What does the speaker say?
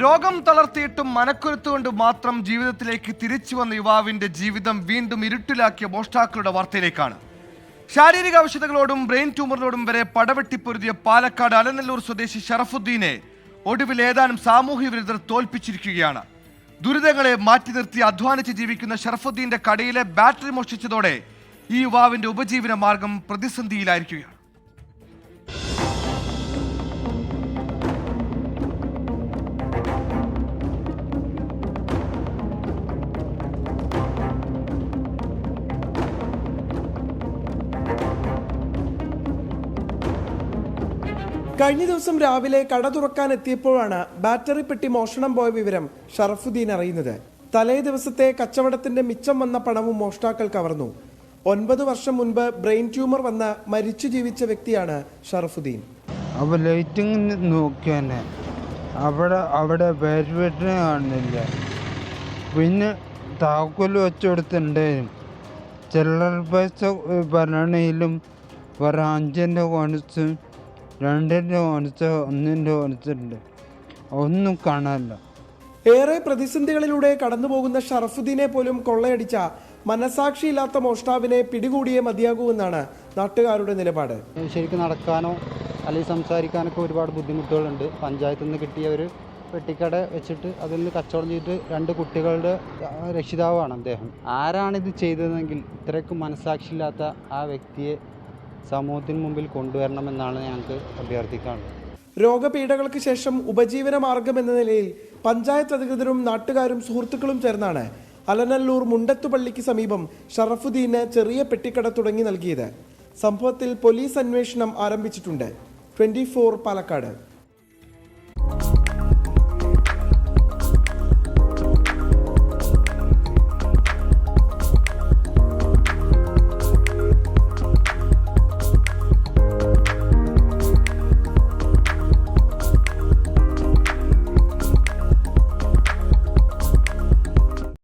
രോഗം തളർത്തിയിട്ടും മനക്കുരുത്തുകൊണ്ട് മാത്രം ജീവിതത്തിലേക്ക് തിരിച്ചു വന്ന യുവാവിന്റെ ജീവിതം വീണ്ടും ഇരുട്ടിലാക്കിയ മോഷ്ടാക്കളുടെ വാർത്തയിലേക്കാണ്. ശാരീരിക ആവശ്യതകളോടും ബ്രെയിൻ ട്യൂമറിനോടും വരെ പടവെട്ടിപ്പൊരുതിയ പാലക്കാട് അലനല്ലൂർ സ്വദേശി ഷറഫുദ്ദീനെ ഒടുവിൽ ഏതാനും സാമൂഹ്യ വിരുദ്ധർ തോൽപ്പിച്ചിരിക്കുകയാണ്. ദുരിതങ്ങളെ മാറ്റി നിർത്തി അധ്വാനിച്ച് ജീവിക്കുന്ന ഷറഫുദ്ദീന്റെ കടയിലെ ബാറ്ററി മോഷ്ടിച്ചതോടെ ഈ യുവാവിന്റെ ഉപജീവന മാർഗം പ്രതിസന്ധിയിലായിരിക്കുകയാണ്. കഴിഞ്ഞ ദിവസം രാവിലെ കട തുറക്കാൻ എത്തിയപ്പോഴാണ് ബാറ്ററി പെട്ടി മോഷണം പോയ വിവരം ഷറഫുദ്ദീൻ അറിയുന്നത്. തലേ ദിവസത്തെ കച്ചവടത്തിന്റെ മിച്ചം വന്ന പണവും മോഷ്ടാക്കൾ കവർന്നു. ഒൻപത് വർഷം മുൻപ് ബ്രെയിൻ ട്യൂമർ വന്ന മരിച്ചു ജീവിച്ച വ്യക്തിയാണ് ഷറഫുദ്ദീൻ. അപ്പോൾ ലൈറ്റിംഗ് നോക്കിയാനെ അവിടെ അവിടെ ബാറ്റ് ബാറ്ററി കാണുന്നില്ല പിന്നെ താക്കോൽ വെച്ചുകൊടുത്തിട്ടുണ്ടായിരുന്നു ചില്ലറ പൈസ പറയണേലും ഒരു അഞ്ചിന്റെ കോണിച്ച് രണ്ടിന്റെ കോണിച്ച് ഒന്നിന്റെ കോണിച്ചുണ്ട് ഒന്നും കാണാനില്ല. ഏറെ പ്രതിസന്ധികളിലൂടെ കടന്നുപോകുന്ന ഷറഫുദ്ദീനെ പോലും കൊള്ളയടിച്ച മനസാക്ഷിയില്ലാത്ത മോഷ്ടാവിനെ പിടികൂടിയേ മതിയാകൂവെന്നാണ് നാട്ടുകാരുടെ നിലപാട്. ശരിക്കും നടക്കാനോ അല്ലെങ്കിൽ സംസാരിക്കാനൊക്കെ ഒരുപാട് ബുദ്ധിമുട്ടുകളുണ്ട്. പഞ്ചായത്തിൽ നിന്ന് കിട്ടിയ ഒരു പെട്ടിക്കട വെച്ചിട്ട് അതിൽ നിന്ന് കച്ചവടം ചെയ്തിട്ട് രണ്ട് കുട്ടികളുടെ രക്ഷിതാവാണ് അദ്ദേഹം. ആരാണിത് ചെയ്തതെങ്കിൽ ഇത്രയ്ക്കും മനസാക്ഷിയില്ലാത്ത ആ വ്യക്തിയെ സമൂഹത്തിന് മുമ്പിൽ കൊണ്ടുവരണമെന്നാണ് ഞങ്ങൾക്ക് അഭ്യർത്ഥിക്കാനുള്ളത്. രോഗപീഠകൾക്ക് ശേഷം ഉപജീവന മാർഗം എന്ന നിലയിൽ പഞ്ചായത്ത് അധികൃതരും നാട്ടുകാരും സുഹൃത്തുക്കളും ചേർന്നാണ് അലനല്ലൂർ മുണ്ടത്തുപള്ളിക്ക് സമീപം ഷറഫുദ്ദീന് ചെറിയ പെട്ടിക്കട തുടങ്ങി നൽകിയത്. സംഭവത്തിൽ പോലീസ് അന്വേഷണം ആരംഭിച്ചിട്ടുണ്ട്. ട്വന്റി പാലക്കാട്.